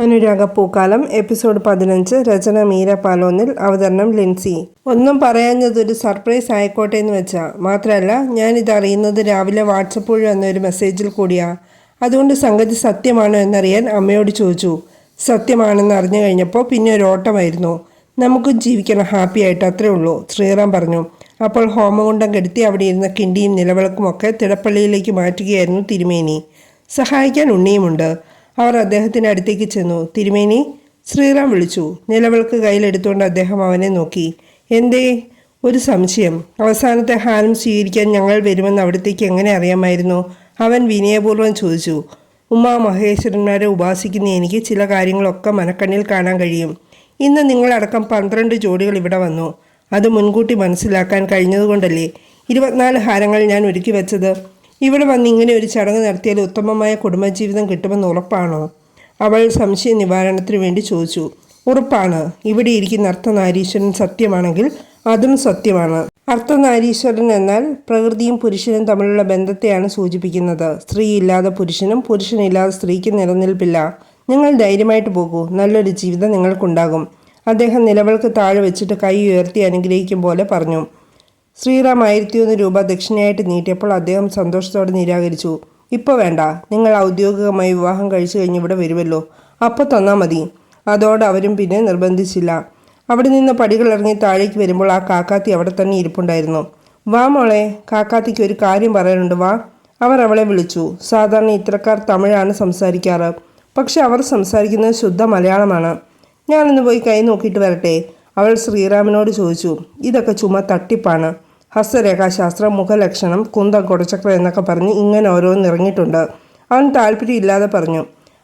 അനുരാഗപ്പൂക്കാലം episode പതിനഞ്ച് രചന മീര പാലോന്നിൽ അവതരണം ലിൻസി. ഒന്നും പറയാഞ്ഞതൊരു സർപ്രൈസ് ആയിക്കോട്ടെ എന്ന് വെച്ചാ. മാത്രമല്ല ഞാനിത് അറിയുന്നത് രാവിലെ വാട്സപ്പ് വഴി വന്ന ഒരു മെസ്സേജിൽ കൂടിയാ. അതുകൊണ്ട് സംഗതി സത്യമാണോ എന്നറിയാൻ അമ്മയോട് ചോദിച്ചു. സത്യമാണെന്ന് അറിഞ്ഞു കഴിഞ്ഞപ്പോൾ പിന്നെ ഒരു ഓട്ടമായിരുന്നു. നമുക്കും ജീവിക്കണം ഹാപ്പി ആയിട്ട് അത്രേ ഉള്ളൂ ശ്രീറാം പറഞ്ഞു. അപ്പോൾ ഹോമകുണ്ടം കെടുത്തി അവിടെ ഇരുന്ന കിണ്ടിയും നിലവിളക്കുമൊക്കെ തിടപ്പള്ളിയിലേക്ക് മാറ്റുകയായിരുന്നു തിരുമേനി. സഹായിക്കാൻ ഉണ്ണിയുമുണ്ട്. അവർ അദ്ദേഹത്തിന് അടുത്തേക്ക് ചെന്നു. തിരുമേനി ശ്രീറാം വിളിച്ചു. നിലവിളക്ക് കയ്യിലെടുത്തുകൊണ്ട് അദ്ദേഹം അവനെ നോക്കി. എന്തേ? ഒരു സംശയം. അവസാനത്തെ ഹാനം സ്വീകരിക്കാൻ ഞങ്ങൾ വരുമെന്ന് അവിടത്തേക്ക് എങ്ങനെ അറിയാമായിരുന്നു? അവൻ വിനയപൂർവം ചോദിച്ചു. ഉമ്മാ മഹേശ്വരന്മാരെ ഉപാസിക്കുന്ന എനിക്ക് ചില കാര്യങ്ങളൊക്കെ മനക്കണ്ണിൽ കാണാൻ കഴിയും. ഇന്ന് നിങ്ങളടക്കം പന്ത്രണ്ട് ജോഡികൾ ഇവിടെ വന്നു. അത് മുൻകൂട്ടി മനസ്സിലാക്കാൻ കഴിഞ്ഞതുകൊണ്ടല്ലേ? ഇരുപത്തിനാല് ഹാരങ്ങൾ ഞാൻ ഒരുക്കി വെച്ചത്. ഇവിടെ വന്ന് ഇങ്ങനെ ഒരു ചടങ്ങ് നടത്തിയാൽ ഉത്തമമായ കുടുംബജീവിതം കിട്ടുമെന്ന് ഉറപ്പാണോ? അവൾ സംശയ നിവാരണത്തിന് വേണ്ടി ചോദിച്ചു. ഉറപ്പാണ്. ഇവിടെ ഇരിക്കുന്ന അർത്ഥനാരീശ്വരൻ സത്യമാണെങ്കിൽ അതും സത്യമാണ്. അർത്ഥനാരീശ്വരൻ എന്നാൽ പ്രകൃതിയും പുരുഷനും തമ്മിലുള്ള ബന്ധത്തെയാണ് സൂചിപ്പിക്കുന്നത്. സ്ത്രീ ഇല്ലാതെ പുരുഷനും പുരുഷനില്ലാതെ സ്ത്രീക്ക് നിലനിൽപ്പില്ല. നിങ്ങൾ ധൈര്യമായിട്ട് പോകൂ. നല്ലൊരു ജീവിതം നിങ്ങൾക്കുണ്ടാകും. അദ്ദേഹം നിലവിൾക്ക് താഴെ വെച്ചിട്ട് കൈ ഉയർത്തി അനുഗ്രഹിക്കും പോലെ പറഞ്ഞു. ശ്രീറാം ആയിരത്തിയൊന്ന് രൂപ ദക്ഷിണയായിട്ട് നീട്ടിയപ്പോൾ അദ്ദേഹം സന്തോഷത്തോടെ നിരാകരിച്ചു. ഇപ്പോൾ വേണ്ട. നിങ്ങൾ ഔദ്യോഗികമായി വിവാഹം കഴിച്ചു കഴിഞ്ഞ് ഇവിടെ വരുമല്ലോ അപ്പോൾ തന്നാൽ മതി. അതോടെ അവരും പിന്നെ നിർബന്ധിച്ചില്ല. അവിടെ നിന്ന് പടികൾ ഇറങ്ങി താഴേക്ക് വരുമ്പോൾ ആ കാക്കാത്തി അവിടെ തന്നെ ഇരിപ്പുണ്ടായിരുന്നു. വാ മോളെ. കാക്കാത്തിക്ക് ഒരു കാര്യം പറയാനുണ്ട്. വാ. അവർ അവളെ വിളിച്ചു. സാധാരണ ഇത്തരക്കാർ തമിഴാണ് സംസാരിക്കാറ്. പക്ഷെ അവർ സംസാരിക്കുന്നത് ശുദ്ധ മലയാളമാണ്. ഞാനൊന്ന് പോയി കൈ നോക്കിയിട്ട് വരട്ടെ. അവൾ ശ്രീറാമിനോട് ചോദിച്ചു. ഇതൊക്കെ ചുമ തട്ടിപ്പാണ്. ഹസ്തരേഖാശാസ്ത്രം മുഖലക്ഷണം കുന്തം കൊടച്ചക്രം എന്നൊക്കെ പറഞ്ഞ് ഇങ്ങനെ ഓരോന്ന് ഇറങ്ങിയിട്ടുണ്ട്. അവൻ താല്പര്യമില്ലാതെ പറഞ്ഞു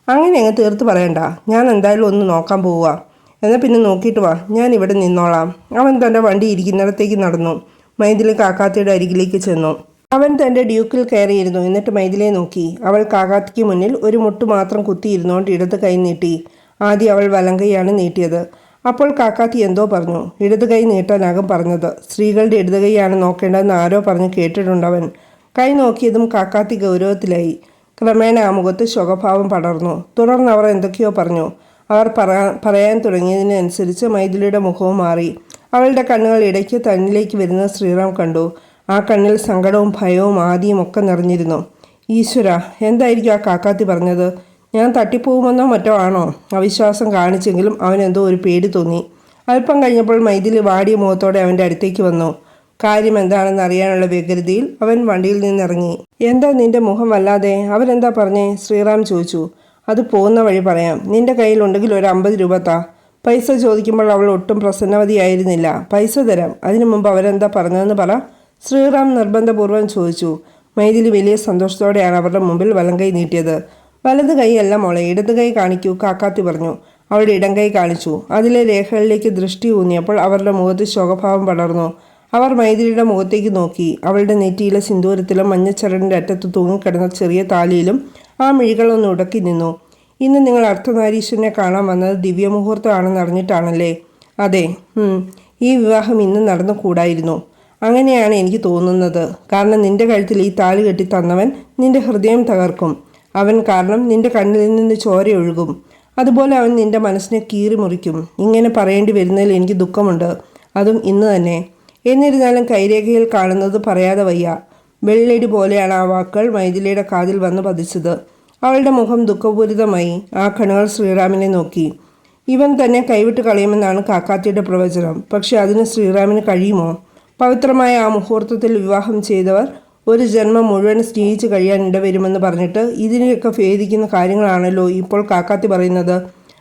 അങ്ങനെ അങ്ങ് തീർത്ത് പറയണ്ട. ഞാൻ എന്തായാലും ഒന്ന് നോക്കാൻ പോവുക. എന്നാൽ പിന്നെ നോക്കിയിട്ട് വാ. ഞാൻ ഇവിടെ നിന്നോളാം. അവൻ തന്റെ വണ്ടി ഇരിക്കുന്നിടത്തേക്ക് നടന്നു. മൈഥിലി കാക്കാത്തിയുടെ അരികിലേക്ക് ചെന്നു. അവൻ തന്റെ ഡ്യൂക്കിൽ കയറിയിരുന്നു. എന്നിട്ട് മൈഥിലെ നോക്കി. അവൾ കാക്കാത്തിക്ക് മുന്നിൽ ഒരു മുട്ട് മാത്രം കുത്തിയിരുന്നുകൊണ്ട് ഇടത് കൈ നീട്ടി. ആദ്യം അവൾ വലങ്കയാണ് നീട്ടിയത്. അപ്പോൾ കാക്കാത്തി എന്തോ പറഞ്ഞു. ഇടത് കൈ നീട്ടാനാകും പറഞ്ഞത്. സ്ത്രീകളുടെ ഇടത് കൈയാണ് നോക്കേണ്ടതെന്ന് ആരോ പറഞ്ഞ് കേട്ടിട്ടുണ്ടവൻ. കൈ നോക്കിയതും കാക്കാത്തി ഗൗരവത്തിലായി. ക്രമേണ ആ മുഖത്ത് ശോകഭാവം പടർന്നു. തുടർന്ന് അവർ എന്തൊക്കെയോ പറഞ്ഞു. അവർ പറയാ പറയാൻ തുടങ്ങിയതിനനുസരിച്ച് മൈഥിലിയുടെ മുഖവും മാറി. അവളുടെ കണ്ണുകൾ ഇടയ്ക്ക് തന്നിലേക്ക് വരുന്ന ശ്രീറാം കണ്ടു. ആ കണ്ണിൽ സങ്കടവും ഭയവും ആദിയും ഒക്കെ നിറഞ്ഞിരുന്നു. ഈശ്വര എന്തായിരിക്കും ആ കാക്കാത്തി പറഞ്ഞത്? ഞാൻ തട്ടിപ്പോകുമെന്നോ മറ്റോ ആണോ? അവിശ്വാസം കാണിച്ചെങ്കിലും അവനെന്തോ ഒരു പേടി തോന്നി. അല്പം കഴിഞ്ഞപ്പോൾ മൈഥിലി വാടിയ മുഖത്തോടെ അവന്റെ അടുത്തേക്ക് വന്നു. കാര്യം എന്താണെന്ന് അറിയാനുള്ള വ്യഗ്രതയിൽ അവൻ വണ്ടിയിൽ നിന്നിറങ്ങി. എന്താ നിന്റെ മുഖം വല്ലാതെ? അവരെന്താ പറഞ്ഞേ? ശ്രീറാം ചോദിച്ചു. അത് പോകുന്ന വഴി പറയാം. നിന്റെ കയ്യിലുണ്ടെങ്കിൽ ഒരു അമ്പത് രൂപ താ. പൈസ ചോദിക്കുമ്പോൾ അവൾ ഒട്ടും പ്രസന്നവതിയായിരുന്നില്ല. പൈസ തരാം. അതിനു മുമ്പ് അവരെന്താ പറഞ്ഞതെന്ന് പറ. ശ്രീറാം നിർബന്ധപൂർവം ചോദിച്ചു. മൈഥിലി വലിയ സന്തോഷത്തോടെയാണ് അവരുടെ മുമ്പിൽ വലങ്കൈ നീട്ടിയത്. വലത് കൈയല്ല മോളെ ഇടത് കൈ കാണിക്കൂ കാക്കാത്തി പറഞ്ഞു. അവളുടെ ഇടം കൈ കാണിച്ചു. അതിലെ രേഖകളിലേക്ക് ദൃഷ്ടി ഊന്നിയപ്പോൾ അവരുടെ മുഖത്ത് ശോകഭാവം പടർന്നു. അവർ മൈഥിലിയുടെ മുഖത്തേക്ക് നോക്കി. അവളുടെ നെറ്റിയിലെ സിന്ദൂരത്തിലും മഞ്ഞച്ചരടിന്റെ അറ്റത്ത് തൂങ്ങിക്കിടന്ന ചെറിയ താലിയിലും ആ മിഴികളൊന്ന് ഉടക്കി നിന്നു. ഇന്ന് നിങ്ങൾ അർത്ഥനാരീശ്വരനെ കാണാൻ വന്നത് ദിവ്യമുഹൂർത്തമാണെന്ന് അറിഞ്ഞിട്ടാണല്ലേ? അതെ ഈ വിവാഹം ഇന്ന് നടന്നു കൂടായിരുന്നു. അങ്ങനെയാണ് എനിക്ക് തോന്നുന്നത്. കാരണം നിന്റെ കഴുത്തിൽ ഈ താലി കെട്ടി തന്നവൻ നിന്റെ ഹൃദയം തകർക്കും. അവൻ കാരണം നിന്റെ കണ്ണിൽ നിന്ന് ചോരയൊഴുകും അതുപോലെ അവൻ നിന്റെ മനസ്സിനെ കീറി മുറിക്കും. ഇങ്ങനെ പറയേണ്ടി വരുന്നതിൽ എനിക്ക് ദുഃഖമുണ്ട്. അതും ഇന്ന് തന്നെ. എന്നിരുന്നാലും കൈരേഖയിൽ കാണുന്നത് പറയാതെ വയ്യ. വെള്ളടി പോലെയാണ് ആ വാക്കുകൾ മൈഥിലിയുടെ കാതിൽ വന്ന് പതിച്ചത്. അവളുടെ മുഖം ദുഃഖപൂരിതമായി. ആ കണ്ണുകൾ ശ്രീറാമിനെ നോക്കി. ഇവൻ തന്നെ കൈവിട്ട് കളയുമെന്നാണ് കാക്കാത്തിയുടെ പ്രവചനം. പക്ഷെ അതിന് ശ്രീറാമിന് കഴിയുമോ? പവിത്രമായ ആ മുഹൂർത്തത്തിൽ വിവാഹം ചെയ്തവർ ഒരു ജന്മം മുഴുവൻ സ്നേഹിച്ച് കഴിയാൻ ഇടവരുമെന്ന് പറഞ്ഞിട്ട് ഇതിനെയൊക്കെ ഭേദിക്കുന്ന കാര്യങ്ങളാണല്ലോ ഇപ്പോൾ കാക്കാത്തി പറയുന്നത്.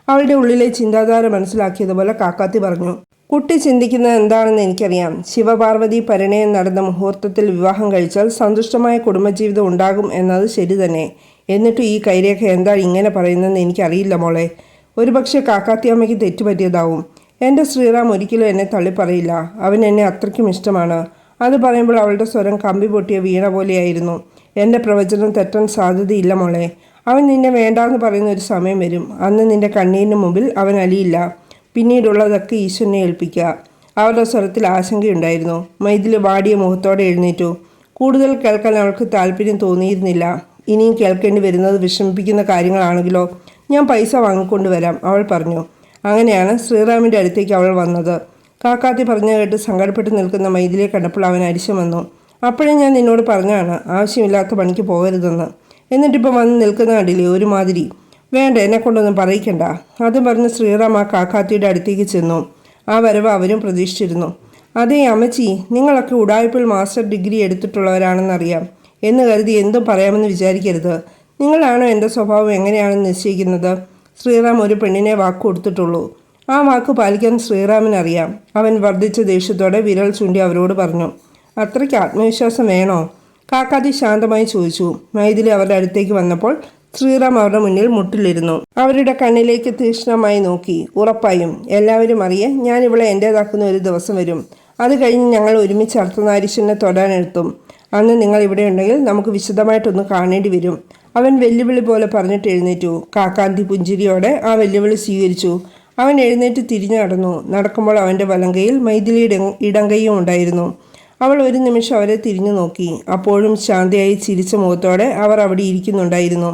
അവളുടെ ഉള്ളിലെ ചിന്താധാര മനസ്സിലാക്കിയതുപോലെ കാക്കാത്തി പറഞ്ഞു. കുട്ടി ചിന്തിക്കുന്നത് എന്താണെന്ന് എനിക്കറിയാം. ശിവപാർവതി പരിണയം നടന്ന മുഹൂർത്തത്തിൽ വിവാഹം കഴിച്ചാൽ സന്തുഷ്ടമായ കുടുംബജീവിതം ഉണ്ടാകും എന്നത് ശരി തന്നെ. എന്നിട്ടും ഈ കൈരേഖ എന്താ ഇങ്ങനെ പറയുന്നതെന്ന് എനിക്കറിയില്ല മോളെ. ഒരുപക്ഷെ കാക്കാത്തിയമ്മയ്ക്ക് തെറ്റുപറ്റിയതാവും. എന്റെ ശ്രീറാം ഒരിക്കലും എന്നെ തള്ളിപ്പറയില്ല. അവൻ എന്നെ അത്രയ്ക്കും ഇഷ്ടമാണ്. അത് പറയുമ്പോൾ അവളുടെ സ്വരം കമ്പി പൊട്ടിയ വീണ പോലെയായിരുന്നു. എന്റെ പ്രവചനം തെറ്റാൻ സാധ്യതയില്ല മോളെ. അവൻ നിന്നെ വേണ്ടാന്ന് പറയുന്ന ഒരു സമയം വരും. അന്ന് നിന്റെ കണ്ണീരിന് മുമ്പിൽ അവൻ അലിയില്ല. പിന്നീടുള്ളതൊക്കെ ഈശ്വരനെ ഏൽപ്പിക്കുക. അവരുടെ സ്വരത്തിൽ ആശങ്കയുണ്ടായിരുന്നു. മൈതിൽ വാടിയ മുഖത്തോടെ എഴുന്നേറ്റു. കൂടുതൽ കേൾക്കാൻ അവൾക്ക് താല്പര്യം തോന്നിയിരുന്നില്ല. ഇനിയും കേൾക്കേണ്ടി വരുന്നത് വിഷമിപ്പിക്കുന്ന കാര്യങ്ങളാണെങ്കിലോ? ഞാൻ പൈസ വാങ്ങിക്കൊണ്ടുവരാം അവൾ പറഞ്ഞു. അങ്ങനെയാണ് ശ്രീറാമിന്റെ അടുത്തേക്ക് അവൾ വന്നത്. കാക്കാത്തി പറഞ്ഞു കേട്ട് സങ്കടപ്പെട്ട് നിൽക്കുന്ന മൈഥിലിയെ കണ്ടപ്പോൾ അവൻ അരിശം വന്നു. അപ്പോഴേ ഞാൻ നിന്നോട് പറഞ്ഞാണ് ആവശ്യമില്ലാത്ത പണിക്ക് പോകരുതെന്ന്. എന്നിട്ടിപ്പോൾ വന്ന് നിൽക്കുന്ന കണ്ടില്ലേ ഒരുമാതിരി. വേണ്ട എന്നെ കൊണ്ടൊന്നും പറയിക്കണ്ട. അതും പറഞ്ഞ് ശ്രീറാം ആ കാക്കാത്തിയുടെ അടുത്തേക്ക് ചെന്നു. ആ വരവ് അവരും പ്രതീക്ഷിച്ചിരുന്നു. അതേ അമ്മച്ചി നിങ്ങളൊക്കെ ഉടായ്പിൽ മാസ്റ്റർ ഡിഗ്രി എടുത്തിട്ടുള്ളവരാണെന്നറിയാം. എന്ന് കരുതി എന്തും പറയാമെന്ന് വിചാരിക്കരുത്. നിങ്ങളാണോ എന്റെ സ്വഭാവം എങ്ങനെയാണെന്ന് നിശ്ചയിക്കുന്നത്? ശ്രീറാം ഒരു പെണ്ണിനെ വാക്ക് കൊടുത്തിട്ടുള്ളൂ ആ വാക്ക് പാലിക്കാൻ ശ്രീറാമിനറിയാം അവൻ വർദ്ധിച്ച ദേഷ്യത്തോടെ വിരൽ ചൂണ്ടി അവരോട് പറഞ്ഞു അത്രയ്ക്ക് ആത്മവിശ്വാസം വേണോ? കാക്കാതി ശാന്തമായി ചോദിച്ചു. മൈഥിലി അവരുടെ അടുത്തേക്ക് വന്നപ്പോൾ ശ്രീറാം അവരുടെ മുന്നിൽ മുട്ടിലിരുന്നു. അവരുടെ കണ്ണിലേക്ക് തീക്ഷ്ണമായി നോക്കി. ഉറപ്പായും എല്ലാവരും അറിയെ ഞാൻ ഇവളെ എന്റേതാക്കുന്ന ഒരു ദിവസം വരും. അത് കഴിഞ്ഞ് ഞങ്ങൾ ഒരുമിച്ച് അർത്ഥനാരീശ്വരനെ തൊടാനെത്തും അന്ന് നിങ്ങൾ ഇവിടെ ഉണ്ടെങ്കിൽ നമുക്ക് വിശദമായിട്ടൊന്ന് കാണേണ്ടി വരും. അവൻ വെല്ലുവിളി പോലെ പറഞ്ഞിട്ട് എഴുന്നേറ്റു. കാക്കാന്തി പുഞ്ചിരിയോടെ ആ വെല്ലുവിളി സ്വീകരിച്ചു. അവൻ എഴുന്നേറ്റ് തിരിഞ്ഞു നടന്നു. നടക്കുമ്പോൾ അവന്റെ വലങ്കയിൽ മൈഥിലിയുടെ ഇടങ്കയും ഉണ്ടായിരുന്നു. അവൾ ഒരു നിമിഷം അവരെ തിരിഞ്ഞു നോക്കി. അപ്പോഴും ശാന്തിയായി ചിരിച്ച മുഖത്തോടെ അവർ അവിടെ ഇരിക്കുന്നുണ്ടായിരുന്നു.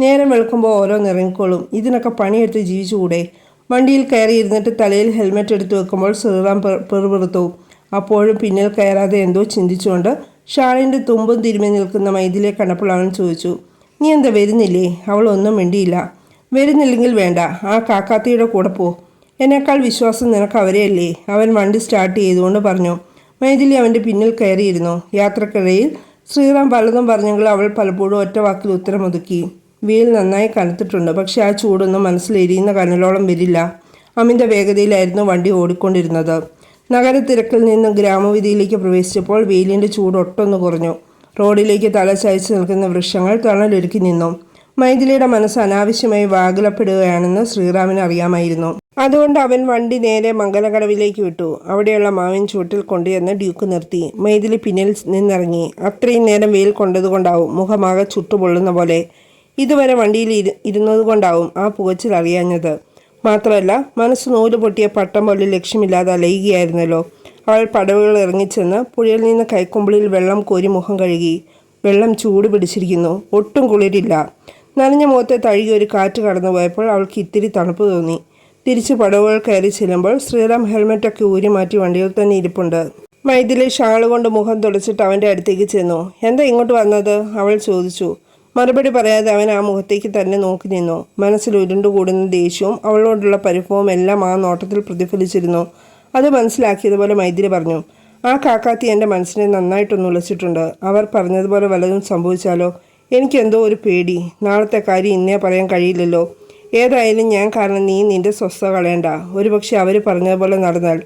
നേരം വെളുക്കുമ്പോൾ ഓരോ നിറങ്ങിക്കോളും ഇതിനൊക്കെ പണിയെടുത്ത് ജീവിച്ചുകൂടെ? വണ്ടിയിൽ കയറി ഇരുന്നിട്ട് തലയിൽ ഹെൽമെറ്റ് എടുത്തു വെക്കുമ്പോൾ ശ്രീറാം പെറുപിറുത്തു. അപ്പോഴും പിന്നിൽ കയറാതെ എന്തോ ചിന്തിച്ചുകൊണ്ട് ഷാളിന്റെ തുമ്പും തിരുമേ നിൽക്കുന്ന മൈഥിലെ കണ്ടപ്പോൾ അവൻ ചോദിച്ചു നീ എന്താ വരുന്നില്ലേ? അവൾ ഒന്നും മിണ്ടിയില്ല. വരുന്നില്ലെങ്കിൽ വേണ്ട. ആ കാക്കാത്തിയുടെ കൂടെ പോ. എന്നേക്കാൾ വിശ്വാസം നിനക്ക് അവരെയല്ലേ? അവൻ വണ്ടി സ്റ്റാർട്ട് ചെയ്തുകൊണ്ട് പറഞ്ഞു. മൈഥിലി അവന്റെ പിന്നിൽ കയറിയിരുന്നു. യാത്രക്കിടയിൽ ശ്രീറാം പലതും പറഞ്ഞെങ്കിൽ അവൾ പലപ്പോഴും ഒറ്റ വാക്കിൽ ഉത്തരമൊതുക്കി. വീൽ നന്നായി കനത്തിട്ടുണ്ട്. പക്ഷെ ആ ചൂടൊന്നും മനസ്സിലെരിയുന്ന കനലോളം വരില്ല. അമിത വേഗതയിലായിരുന്നു വണ്ടി ഓടിക്കൊണ്ടിരുന്നത്. നഗരത്തിരക്കിൽ നിന്നും ഗ്രാമവീതിയിലേക്ക് പ്രവേശിച്ചപ്പോൾ വെയിലിന്റെ ചൂട് ഒട്ടൊന്ന് കുറഞ്ഞു. റോഡിലേക്ക് തല ചായച്ച് നിൽക്കുന്ന വൃക്ഷങ്ങൾ തണലൊരുക്കി നിന്നു. മൈഥിലിയുടെ മനസ്സ് അനാവശ്യമായി വാകുലപ്പെടുകയാണെന്ന് ശ്രീറാമിന് അറിയാമായിരുന്നു. അതുകൊണ്ട് അവൻ വണ്ടി നേരെ മംഗലകടവിലേക്ക് വിട്ടു. അവിടെയുള്ള മാവിൻ ചൂട്ടിൽ കൊണ്ടുചെന്ന് ഡ്യൂക്ക് നിർത്തി. മൈഥിലി പിന്നിൽ നിന്നിറങ്ങി. അത്രയും നേരം വെയിൽ കൊണ്ടതുകൊണ്ടാവും മുഖമാകെ ചുട്ടുപൊള്ളുന്ന പോലെ ഇതുവരെ വണ്ടിയിൽ ഇരു ഇരുന്നത് കൊണ്ടാവും ആ പുകച്ചിൽ അറിയാഞ്ഞത്. മാത്രമല്ല മനസ്സ് നൂൽ പൊട്ടിയ പട്ടം പോലെ ലക്ഷ്യമില്ലാതെ അലയുകയായിരുന്നല്ലോ. അവൾ പടവുകൾ ഇറങ്ങിച്ചെന്ന് പുഴയിൽ നിന്ന് കൈക്കുമ്പിളിൽ വെള്ളം കോരി മുഖം കഴുകി. വെള്ളം ചൂട് പിടിച്ചിരിക്കുന്നു. ഒട്ടും കുളിരില്ല. നനഞ്ഞ മുഖത്തെ തഴുകി ഒരു കാറ്റ് കടന്നു പോയപ്പോൾ അവൾക്ക് ഇത്തിരി തണുപ്പ് തോന്നി. തിരിച്ച് പടവുകൾ കയറി ചെല്ലുമ്പോൾ ശ്രീറാം ഹെൽമെറ്റൊക്കെ ഊരി മാറ്റി വണ്ടിയിൽ തന്നെ ഇരിപ്പുണ്ട്. മൈഥിലി ഷാൾ കൊണ്ട് മുഖം തുടച്ചിട്ട് അവന്റെ അടുത്തേക്ക് ചെന്നു. എന്താ ഇങ്ങോട്ട് വന്നത്? അവൾ ചോദിച്ചു. മറുപടി പറയാതെ അവൻ ആ മുഖത്തേക്ക് തന്നെ നോക്കി നിന്നു. മനസ്സിൽ ഉരുണ്ടുകൂടുന്ന ദേഷ്യവും അവളോടുള്ള പരിഭവവും എല്ലാം ആ നോട്ടത്തിൽ പ്രതിഫലിച്ചിരുന്നു. അത് മനസ്സിലാക്കിയതുപോലെ മൈഥിലി പറഞ്ഞു. ആ കാക്കാത്തി എന്റെ മനസ്സിനെ നന്നായിട്ടൊന്ന് ഉലച്ചിട്ടുണ്ട്. അവർ പറഞ്ഞതുപോലെ വല്ലതും സംഭവിച്ചാലോ? എനിക്കെന്തോ ഒരു പേടി. നാളത്തെ കാര്യം ഇന്നേ പറയാൻ കഴിയില്ലല്ലോ. ഏതായാലും ഞാൻ കാരണം നീ നിന്റെ സ്വസ്ഥ കളയണ്ട. ഒരുപക്ഷെ അവർ പറഞ്ഞതുപോലെ നടന്നാൽ.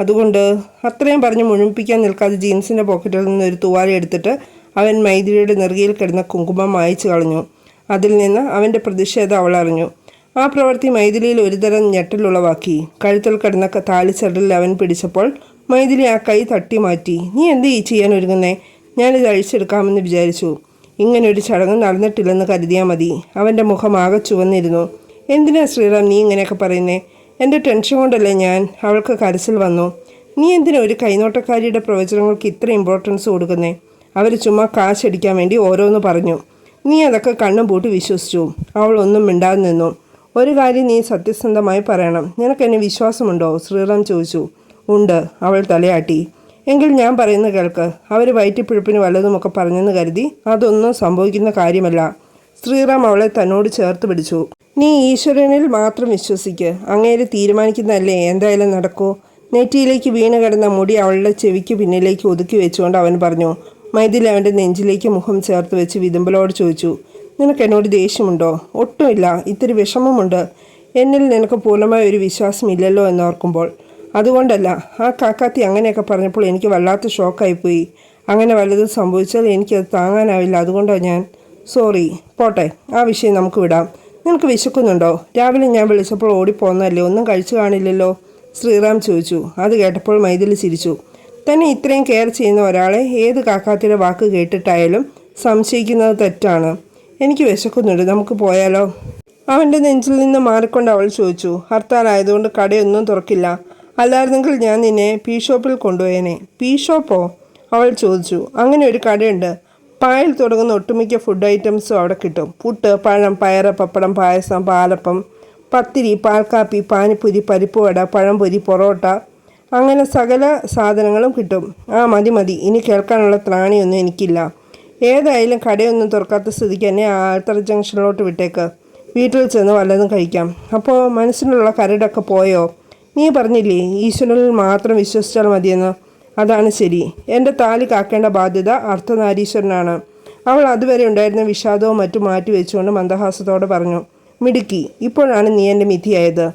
അതുകൊണ്ട് അത്രയും പറഞ്ഞ് മുഴുമിപ്പിക്കാൻ നിൽക്കാതെ ജീൻസിന്റെ പോക്കറ്റിൽ നിന്ന് ഒരു തുവാല എടുത്തിട്ട് അവൻ മൈഥിലിയുടെ നെറുകയിൽ കിടന്ന കുങ്കുമം മായച്ചു കളഞ്ഞു. അതിൽ നിന്ന് അവന്റെ പ്രതിഷേധം അവൾ അറിഞ്ഞു. ആ പ്രവൃത്തി മൈഥിലിയിൽ ഒരുതരം ഞെട്ടലുളവാക്കി. കഴുത്തിൽ കിടന്ന താലിച്ചടലിൽ അവൻ പിടിച്ചപ്പോൾ മൈഥിലി ആ കൈ തട്ടി മാറ്റി. നീ എന്ത് ഈ ചെയ്യാൻ ഒരുങ്ങുന്നേ? ഞാനിത് അഴിച്ചെടുക്കാമെന്ന് വിചാരിച്ചു. ഇങ്ങനെ ഒരു ചടങ്ങ് നടന്നിട്ടില്ലെന്ന് കരുതിയാൽ മതി. അവന്റെ മുഖം ആകെ ചുവന്നിരുന്നു. എന്തിനാ ശ്രീറാം നീ ഇങ്ങനെയൊക്കെ പറയുന്നേ? എന്റെ ടെൻഷൻ കൊണ്ടല്ലേ ഞാൻ? അവൾക്ക് കരച്ചിൽ വന്നു. നീ എന്തിനാ ഒരു കൈനോട്ടക്കാരിയുടെ പ്രവചനങ്ങൾക്ക് ഇത്ര ഇമ്പോർട്ടൻസ് കൊടുക്കുന്നേ? അവർ ചുമ്മാ കാശടിക്കാൻ വേണ്ടി ഓരോന്ന് പറഞ്ഞു. നീ അതൊക്കെ കണ്ണും പൂട്ടി വിശ്വസിച്ചു. അവൾ ഒന്നും മിണ്ടാതെ നിന്നു. ഒരു കാര്യം നീ സത്യസന്ധമായി പറയണം. നിനക്കെന്നെ വിശ്വാസമുണ്ടോ? ശ്രീറാം ചോദിച്ചു. ഉണ്ട്. അവൾ തലയാട്ടി. എങ്കിൽ ഞാൻ പറയുന്ന കേൾക്ക്. അവർ വയറ്റിപ്പിഴപ്പിന് വല്ലതുമൊക്കെ പറഞ്ഞെന്ന് കരുതി അതൊന്നും സംഭവിക്കുന്ന കാര്യമല്ല. ശ്രീറാം അവളെ തന്നോട് ചേർത്ത് പിടിച്ചു. നീ ഈശ്വരനിൽ മാത്രം വിശ്വസിക്ക്. അങ്ങേര് തീരുമാനിക്കുന്നതല്ലേ എന്തായാലും നടക്കൂ. നെറ്റിയിലേക്ക് വീണ് കിടന്ന മുടി അവളുടെ ചെവിക്ക് പിന്നിലേക്ക് ഒതുക്കി വെച്ചുകൊണ്ട് അവൻ പറഞ്ഞു മൈഥിലി അവന്റെ നെഞ്ചിലേക്ക് മുഖം ചേർത്ത് വെച്ച് വിതുമ്പലോട് ചോദിച്ചു നിനക്ക് എന്നോട് ദേഷ്യമുണ്ടോ? ഒട്ടുമില്ല. ഇത്തിരി വിഷമമുണ്ട്. എന്നിൽ നിനക്ക് പൂർണമായ ഒരു വിശ്വാസമില്ലല്ലോ എന്നോർക്കുമ്പോൾ അതുകൊണ്ടല്ല ആ കാക്കാത്തി അങ്ങനെയൊക്കെ പറഞ്ഞപ്പോൾ എനിക്ക് വല്ലാത്ത ഷോക്കായിപ്പോയി. അങ്ങനെ വല്ലതും സംഭവിച്ചാൽ എനിക്കത് താങ്ങാനാവില്ല അതുകൊണ്ടാണ് ഞാൻ? സോറി പോട്ടെ ആ വിഷയം നമുക്ക് വിടാം. നിനക്ക് വിശക്കുന്നുണ്ടോ? രാവിലെ ഞാൻ വിളിച്ചപ്പോൾ ഓടിപ്പോന്നല്ലേ ഒന്നും കഴിച്ചു കാണില്ലല്ലോ? ശ്രീറാം ചോദിച്ചു. അത് കേട്ടപ്പോൾ മൈഥിലി ചിരിച്ചു. തന്നെ ഇത്രയും കെയർ ചെയ്യുന്ന ഒരാളെ ഏത് കാക്കാത്തിയുടെ വാക്ക് കേട്ടിട്ടായാലും സംശയിക്കുന്നത് തെറ്റാണ്. എനിക്ക് വിശക്കുന്നുണ്ട് നമുക്ക് പോയാലോ? അവന്റെ നെഞ്ചിൽ നിന്ന് മാറിക്കൊണ്ട് അവൾ ചോദിച്ചു. ഹർത്താൽ ആയതുകൊണ്ട് കടയൊന്നും തുറക്കില്ല. അല്ലായിരുന്നെങ്കിൽ ഞാൻ നിന്നെ പീ ഷോപ്പിൽ കൊണ്ടുപോയേനെ. പീ ഷോപ്പോ അവൾ ചോദിച്ചു. അങ്ങനെ ഒരു കടയുണ്ട്. പായൽ തുടങ്ങുന്ന ഒട്ടുമിക്ക ഫുഡ് ഐറ്റംസും അവിടെ കിട്ടും. പുട്ട് പഴം പയറ് പപ്പടം പായസം പാലപ്പം പത്തിരി പാൽക്കാപ്പി പരിപ്പ് വട പഴംപൊരി പൊറോട്ട. അങ്ങനെ സകല സാധനങ്ങളും കിട്ടും. ആ മതി മതി. ഇനി കേൾക്കാനുള്ള ത്രാണിയൊന്നും എനിക്കില്ല. ഏതായാലും കടയൊന്നും തുറക്കാത്ത സ്ഥിതിക്ക് എന്നെ ആൽത്തറ ജംഗ്ഷനിലോട്ട് വിട്ടേക്ക്. വീട്ടിൽ ചെന്ന് വല്ലതും കഴിക്കാം. അപ്പോൾ മനസ്സിലുള്ള കരടൊക്കെ പോയോ? നീ പറഞ്ഞില്ലേ ഈശ്വരനിൽ മാത്രം വിശ്വസിച്ചാൽ മതിയെന്ന്? അതാണ് ശരി. എന്റെ താലി കാക്കേണ്ട ബാധ്യത അർത്ഥനാരീശ്വരനാണ്. അവൾ അതുവരെ ഉണ്ടായിരുന്ന വിഷാദവും മറ്റും മാറ്റിവെച്ചുകൊണ്ട് മന്ദഹാസത്തോടെ പറഞ്ഞു മിടുക്കി ഇപ്പോഴാണ് നീ എന്റെ മിഥിയായത്.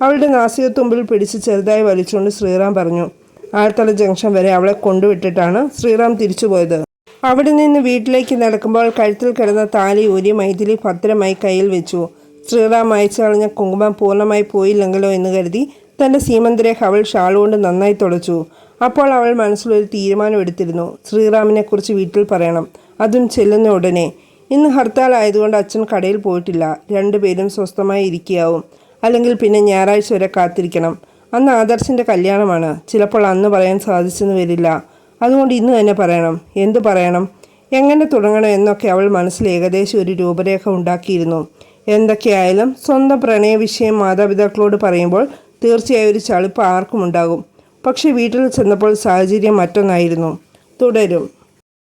അവളുടെ നാസികത്തുമ്പിൽ പിടിച്ച് ചെറുതായി വലിച്ചുകൊണ്ട് ശ്രീറാം പറഞ്ഞു ആഴത്തല ജംഗ്ഷൻ വരെ അവളെ കൊണ്ടുവിട്ടിട്ടാണ് ശ്രീറാം തിരിച്ചുപോയത് അവിടെ നിന്ന് വീട്ടിലേക്ക് നടക്കുമ്പോൾ കഴുത്തിൽ കിടന്ന താലി ഊരി മൈഥിലി ഭദ്രമായി കയ്യിൽ വെച്ചു. ശ്രീറാം അയച്ചു കളഞ്ഞ കുങ്കുമം പൂർണമായി പോയില്ലെങ്കിലോ എന്ന് കരുതി തന്റെ സീമന്തരേഖ അവൾ ഷാൾ കൊണ്ട് നന്നായി തുടച്ചു. അപ്പോൾ അവൾ മനസ്സിലൊരു തീരുമാനം എടുത്തിരുന്നു ശ്രീറാമിനെക്കുറിച്ച് വീട്ടിൽ പറയണം. അതും ചെല്ലുന്ന ഉടനെ. ഇന്ന് ഹർത്താൽ ആയതുകൊണ്ട് അച്ഛൻ കടയിൽ പോയിട്ടില്ല. രണ്ടുപേരും സ്വസ്ഥമായി ഇരിക്കുകയാവും. അല്ലെങ്കിൽ പിന്നെ ഞായറാഴ്ച വരെ കാത്തിരിക്കണം. അന്ന് ആദർശിന്റെ കല്യാണമാണ്. ചിലപ്പോൾ അന്ന് പറയാൻ സാധിച്ചെന്ന് വരില്ല. അതുകൊണ്ട് ഇന്ന് തന്നെ പറയണം. എന്ത് പറയണം? എങ്ങനെ തുടങ്ങണം എന്നൊക്കെ അവൾ മനസ്സിൽ ഏകദേശം ഒരു രൂപരേഖ ഉണ്ടാക്കിയിരുന്നു. എന്തൊക്കെയായാലും സ്വന്തം പ്രണയ വിഷയം മാതാപിതാക്കളോട് പറയുമ്പോൾ തീർച്ചയായും ഒരു ചളിപ്പ് ആർക്കും ഉണ്ടാകും. പക്ഷേ വീട്ടിൽ ചെന്നപ്പോൾ സാഹചര്യം മറ്റൊന്നായിരുന്നു. തുടരും.